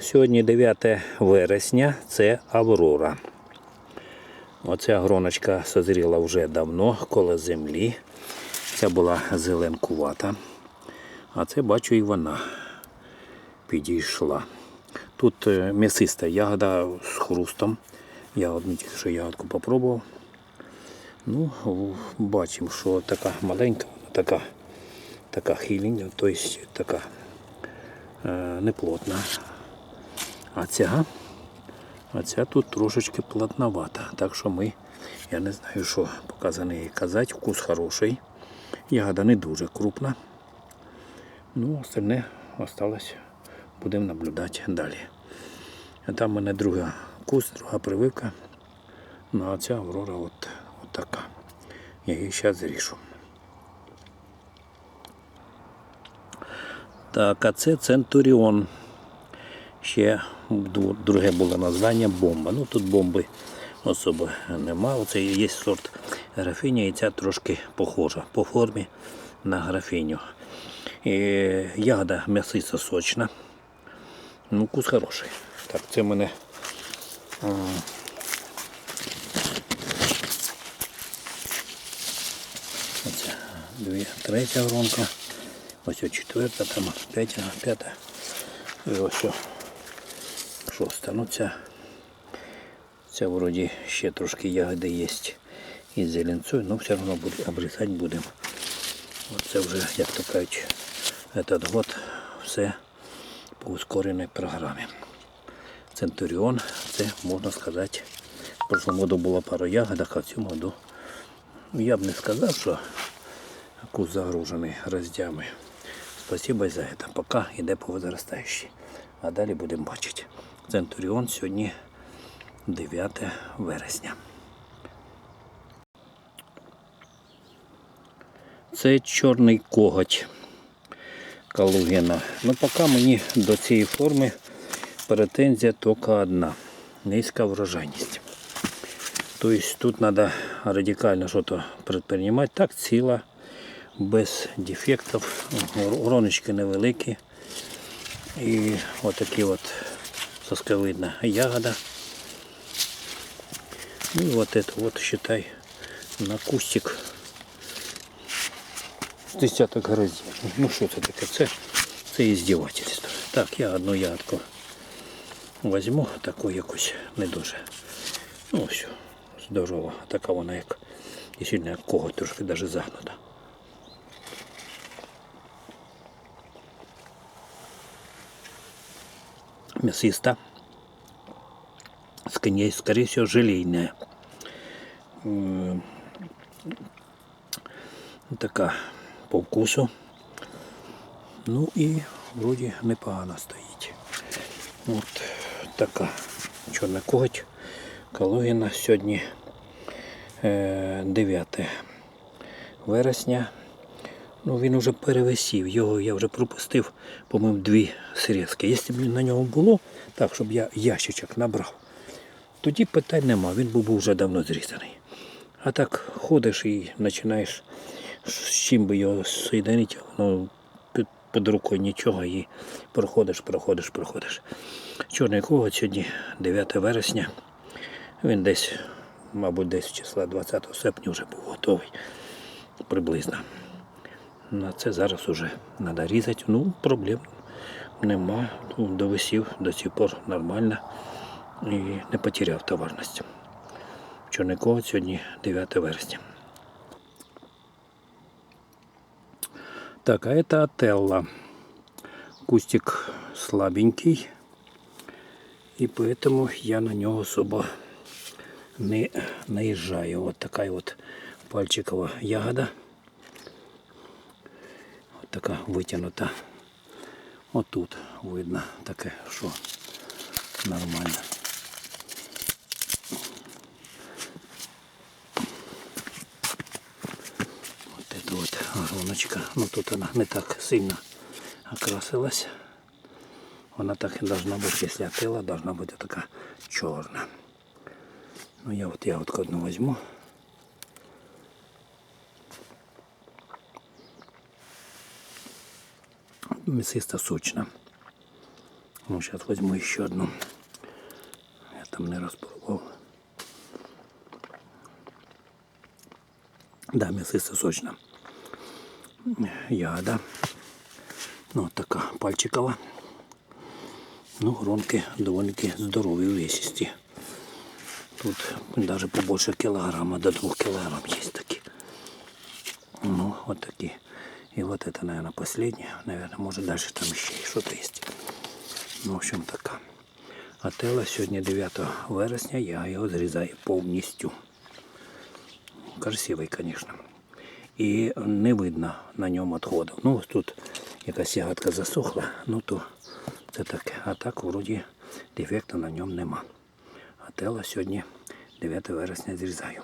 Сьогодні 9 вересня, це Аврора. Оця гроночка созріла вже давно коло землі. Ця була зеленкувата. А це бачу і вона підійшла. Тут е, м'ясиста ягода з хрустом. Я одну тільки що ягодку попробував. Ну, бачимо, що така маленька, така, така хиління, тобто така е, неплотна. А ця, а ця тут трошечки плотновата. Так що ми, я не знаю, що показано їй казати, вкус хороший. Ягода не дуже крупна. Ну, остальне осталось. Будемо наблюдати далі. Там в мене друга вкус, друга прививка. Ну а ця аврора от, от така. Я її зараз зріжу. Так, а це Центуріон. Ще друге було названня бомба. Ну тут бомби особо нема. Оце є сорт графіня і ця трошки похожа по формі на графіню. І ягода м'ясиста сочна. Ну, вкус хороший. Так, це мене. Оце дві, третя гронка. Ось четверта, там п'ята, п'ята. І ось шоста. Ну ця, ця вроді ще трошки ягоди є із зеленцою, але все одно обрізати будемо. Оце вже, як то кажуть, этот год все по ускореній програмі. Центуріон, це можна сказати, в прошлому году було пару ягодок, а в цьому году я б не сказав, що куст загружений гроздями. Спасибо за це. Поки йде по возрастаючій. А далі будемо бачити. Центуріон сьогодні 9 вересня. Це чорний коготь Калугіна. Ну, поки мені до цієї форми претензія тільки одна. Низька врожайність. Тобто тут треба радикально щось предпринимати. Так ціла, без дефектів, гроночки невеликі. І отакі от сосковидна ягода. Ну і от это вот, считай, на кустик з десяток гроздів. Ну що це таке? Це, це іздівательство. Так, я одну ягодку возьму, таку якусь не дуже. Ну все, здорово. Така вона як і сильно як кого трошки навіть загнута. Мясиста. Скорее, скорее всего, желейная. Така по вкусу. Ну і вроді непогано стоїть. От така чорна коготь. Калугіна сьогодні е, 9 вересня. Ну, він вже перевисів. Його я вже пропустив, по-моєму, дві срізки. Якщо б на ньому було, так, щоб я ящичок набрав, тоді питань нема, він був вже давно зрізаний. А так ходиш і починаєш з чим би його соєдинити, воно під, під рукою нічого і проходиш, проходиш, проходиш. Чорний коготь сьогодні 9 вересня. Він десь, мабуть, десь числа 20 серпня вже був готовий приблизно. На це зараз уже треба різати. Ну, проблем нема. Ну, Довисів до сих пор нормально і не потеряв товарність. Чорний коготь сьогодні 9 вересня. Так, а это Отелло. Кустик слабенький. И поэтому я на нього особо не наезжаю. Вот такая вот пальчикова ягода Вот така витягнута. От тут видно таке, що нормально. Вот это вот гроночка. Ну тут она не так сильно окрасилась. Вона так и должна быть, если отела, должна быть така черная. Ну я вот ягодку одну возьму. Мясиста сочна. Ну, сейчас возьму еще одну. Я там не распробовал. Да, мясиста сочна. Ягода. Ну, от така пальчикова. Ну, гронки доволі здорові, увесисті. Тут даже побольше килограмма, до двух килограмм есть такие. Ну, вот такие. И вот это, наверное, последнее. Наверное, может дальше там еще и что-то есть. Ну, в общем, така. А тело сьогодні 9 вересня, я його зрізаю повністю. Красивий, звісно. І не видно на ньому відходів. Ну, ось тут якась ягодка засохла, ну то це таке. А так вроді дефекту на ньому нема. А тело сьогодні 9 вересня зрізаю.